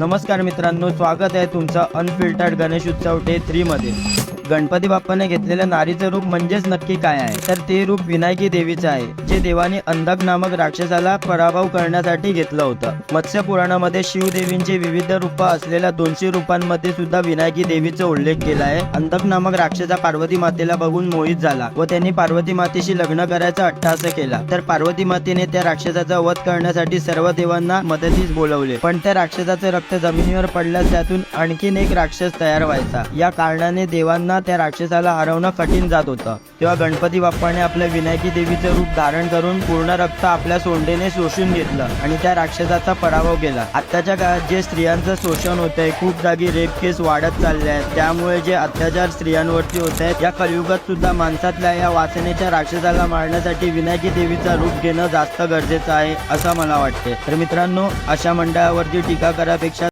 नमस्कार मित्रांनो स्वागत आहे तुमचं अनफिल्टर्ड गणेश उत्सव डे थ्रीमध्ये गणपती बाप्पाने घेतलेलं नारीचं रूप म्हणजेच नक्की काय आहे? तर ते रूप विनायकी देवीचं आहे जे देवाने अंधक नामक राक्षसाला पराभव करण्यासाठी घेतलं होतं. मत्स्य पुराणामध्ये शिवदेवींची विविध रूप असलेल्या दोनशे रूपांमध्ये सुद्धा विनायकी देवीचा उल्लेख केला आहे. अंधक नामक राक्षसा पार्वती मातेला बघून मोहित झाला व त्यांनी पार्वती मातेशी लग्न करायचा अट्टास केला. तर पार्वती मातेने त्या राक्षसाचा वध करण्यासाठी सर्व देवांना मदतीस बोलवले. पण त्या राक्षसाचे रक्त जमिनीवर पडल्यास त्यातून आणखीन एक राक्षस तयार व्हायचा. या कारणाने देवांना त्या राक्षसाला हरवणं कठीण जात होतं. तेव्हा गणपती बाप्पाने आपल्या विनायकी देवीचं रूप धारण करून पूर्ण रक्त आपल्या सोंडेने शोषून घेतलं आणि त्या राक्षसाचा पराभव केला. आत्ताच्या काळात जे स्त्रियांचं शोषण होत आहे खूप जागी रेप केस वाढत चालले आहेत त्यामुळे जे अत्याचार स्त्रियांवरती होत आहेत या कलयुगात सुद्धा माणसातल्या या वासनेच्या राक्षसाला मारण्यासाठी विनायकी देवीचा रूप घेणं जास्त गरजेचं आहे असं मला वाटते तर मित्रांनो अशा मंडळावरती टीका करापेक्षा